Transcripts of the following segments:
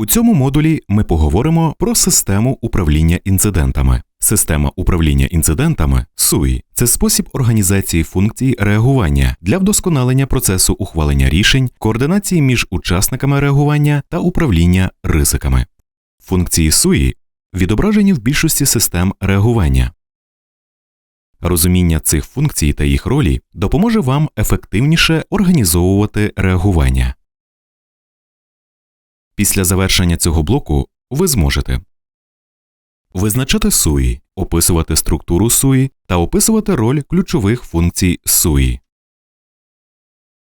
У цьому модулі ми поговоримо про систему управління інцидентами. Система управління інцидентами SUI – це спосіб організації функцій реагування для вдосконалення процесу ухвалення рішень, координації між учасниками реагування та управління ризиками. Функції SUI відображені в більшості систем реагування. Розуміння цих функцій та їх ролі допоможе вам ефективніше організовувати реагування. Після завершення цього блоку ви зможете визначати суї, описувати структуру суї та описувати роль ключових функцій суї.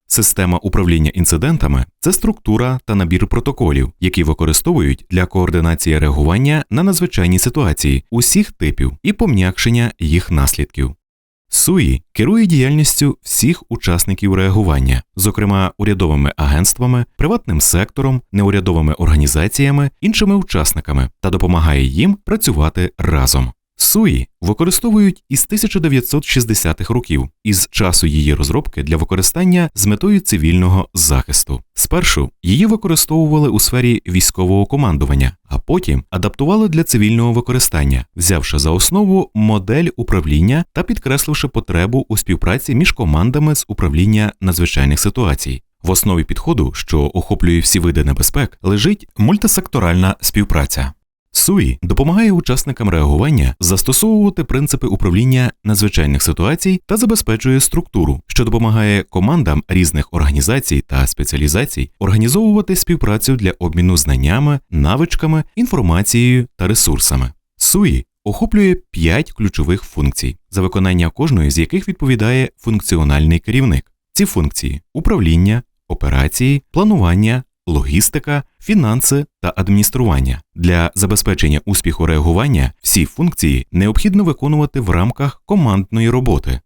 Система управління інцидентами це структура та набір протоколів, які використовують для координації реагування на надзвичайні ситуації усіх типів і пом'якшення їх наслідків. СУІ керує діяльністю всіх учасників реагування, зокрема урядовими агентствами, приватним сектором, неурядовими організаціями, іншими учасниками та допомагає їм працювати разом. Суї використовують із 1960-х років із часу її розробки для використання з метою цивільного захисту. Спершу її використовували у сфері військового командування, а потім адаптували для цивільного використання, взявши за основу модель управління та підкресливши потребу у співпраці між командами з управління надзвичайних ситуацій. В основі підходу, що охоплює всі види небезпек, лежить мультисекторальна співпраця. СУІ допомагає учасникам реагування застосовувати принципи управління надзвичайних ситуацій та забезпечує структуру, що допомагає командам різних організацій та спеціалізацій організовувати співпрацю для обміну знаннями, навичками, інформацією та ресурсами. СУІ охоплює п'ять ключових функцій, за виконання кожної з яких відповідає функціональний керівник. Ці функції управління, операції, планування, логістика, фінанси та адміністрування. Для забезпечення успіху реагування всі функції необхідно виконувати в рамках командної роботи.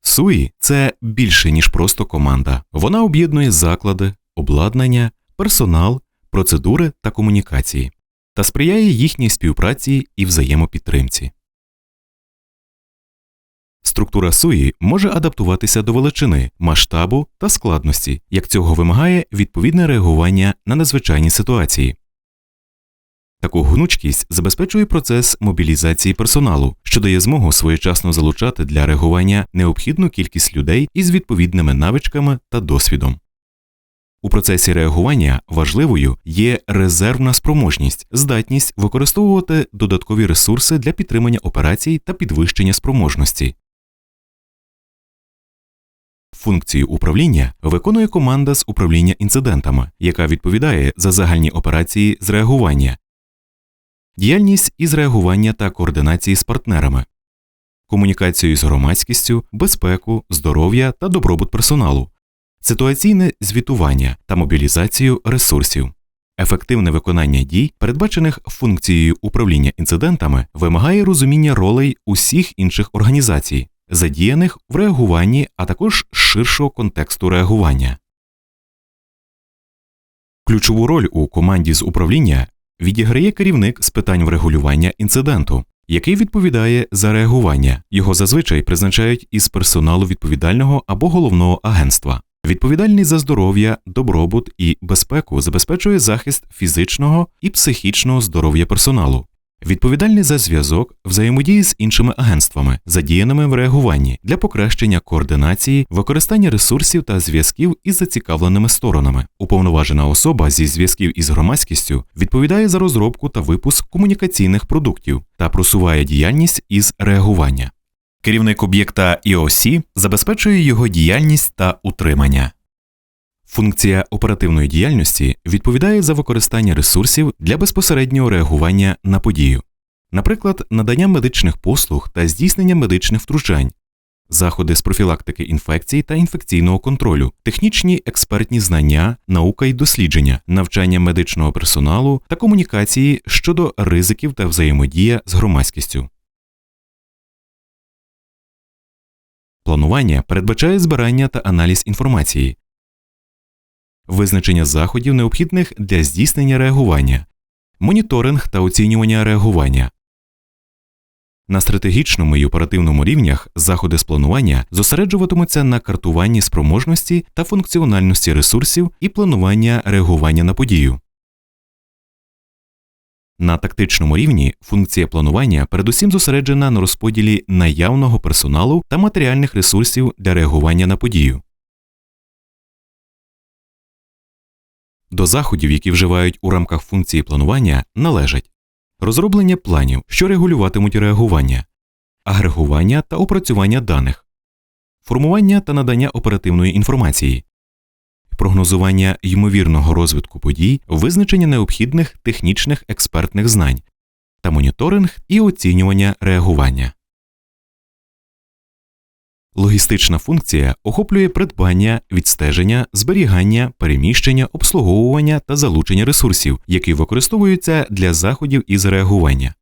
СУІ це більше, ніж просто команда. Вона об'єднує заклади, обладнання, персонал, процедури та комунікації та сприяє їхній співпраці і взаємопідтримці. Структура суї може адаптуватися до величини, масштабу та складності, як цього вимагає відповідне реагування на надзвичайні ситуації. Таку гнучкість забезпечує процес мобілізації персоналу, що дає змогу своєчасно залучати для реагування необхідну кількість людей із відповідними навичками та досвідом. У процесі реагування важливою є резервна спроможність, здатність використовувати додаткові ресурси для підтримання операцій та підвищення спроможності. Функцію управління виконує команда з управління інцидентами, яка відповідає за загальні операції з реагування, діяльність із реагування та координації з партнерами, комунікацію з громадськістю, безпеку, здоров'я та добробут персоналу, ситуаційне звітування та мобілізацію ресурсів. Ефективне виконання дій, передбачених функцією управління інцидентами, вимагає розуміння ролей усіх інших організацій, задіяних в реагуванні, а також ширшого контексту реагування. Ключову роль у команді з управління відіграє керівник з питань врегулювання інциденту, який відповідає за реагування. Його зазвичай призначають із персоналу відповідального або головного агентства. Відповідальний за здоров'я, добробут і безпеку забезпечує захист фізичного і психічного здоров'я персоналу, відповідальний за зв'язок, взаємодії з іншими агентствами, задіяними в реагуванні для покращення координації, використання ресурсів та зв'язків із зацікавленими сторонами. Уповноважена особа зі зв'язків із громадськістю відповідає за розробку та випуск комунікаційних продуктів та просуває діяльність із реагування. Керівник об'єкта EOC забезпечує його діяльність та утримання. Функція оперативної діяльності відповідає за використання ресурсів для безпосереднього реагування на подію, наприклад, надання медичних послуг та здійснення медичних втручань, заходи з профілактики інфекцій та інфекційного контролю, технічні експертні знання, наука і дослідження, навчання медичного персоналу та комунікації щодо ризиків та взаємодія з громадськістю. Планування передбачає збирання та аналіз інформації, визначення заходів, необхідних для здійснення реагування, моніторинг та оцінювання реагування. На стратегічному і оперативному рівнях заходи з планування зосереджуватимуться на картуванні спроможності та функціональності ресурсів і планування реагування на подію. На тактичному рівні функція планування передусім зосереджена на розподілі наявного персоналу та матеріальних ресурсів для реагування на подію. До заходів, які вживають у рамках функції планування, належать розроблення планів, що регулюватимуть реагування, агрегування та опрацювання даних, формування та надання оперативної інформації, прогнозування ймовірного розвитку подій, визначення необхідних технічних експертних знань та моніторинг і оцінювання реагування. Логістична функція охоплює придбання, відстеження, зберігання, переміщення, обслуговування та залучення ресурсів, які використовуються для заходів із реагування.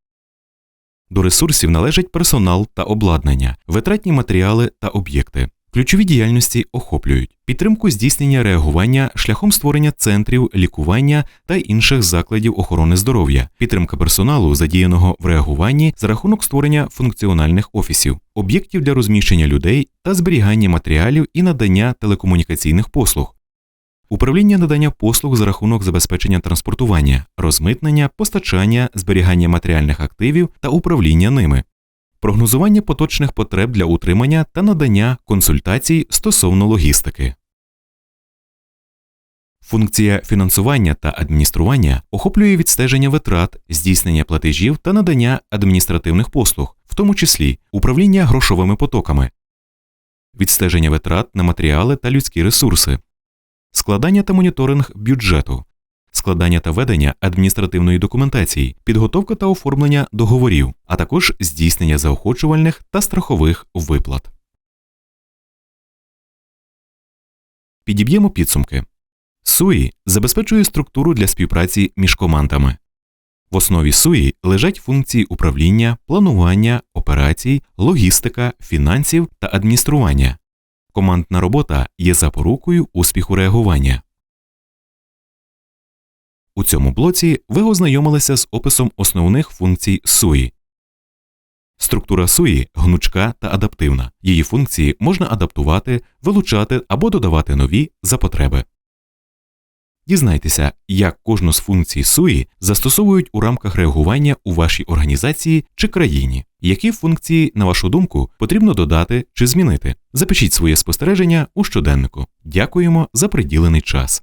До ресурсів належать персонал та обладнання, витратні матеріали та об'єкти. Ключові діяльності охоплюють підтримку здійснення реагування шляхом створення центрів лікування та інших закладів охорони здоров'я, підтримка персоналу, задіяного в реагуванні за рахунок створення функціональних офісів, об'єктів для розміщення людей та зберігання матеріалів і надання телекомунікаційних послуг. Управління надання послуг за рахунок забезпечення транспортування, розмитнення, постачання, зберігання матеріальних активів та управління ними, прогнозування поточних потреб для утримання та надання консультацій стосовно логістики. Функція фінансування та адміністрування охоплює відстеження витрат, здійснення платежів та надання адміністративних послуг, в тому числі управління грошовими потоками, відстеження витрат на матеріали та людські ресурси, складання та моніторинг бюджету, складання та ведення адміністративної документації, підготовка та оформлення договорів, а також здійснення заохочувальних та страхових виплат. Підіб'ємо підсумки. СУІ забезпечує структуру для співпраці між командами. В основі СУІ лежать функції управління, планування, операцій, логістика, фінансів та адміністрування. Командна робота є запорукою успіху реагування. У цьому блоці ви ознайомилися з описом основних функцій СУІ. Структура СУІ гнучка та адаптивна. Її функції можна адаптувати, вилучати або додавати нові за потреби. Дізнайтеся, як кожну з функцій СУІ застосовують у рамках реагування у вашій організації чи країні. Які функції, на вашу думку, потрібно додати чи змінити? Запишіть своє спостереження у щоденнику. Дякуємо за приділений час.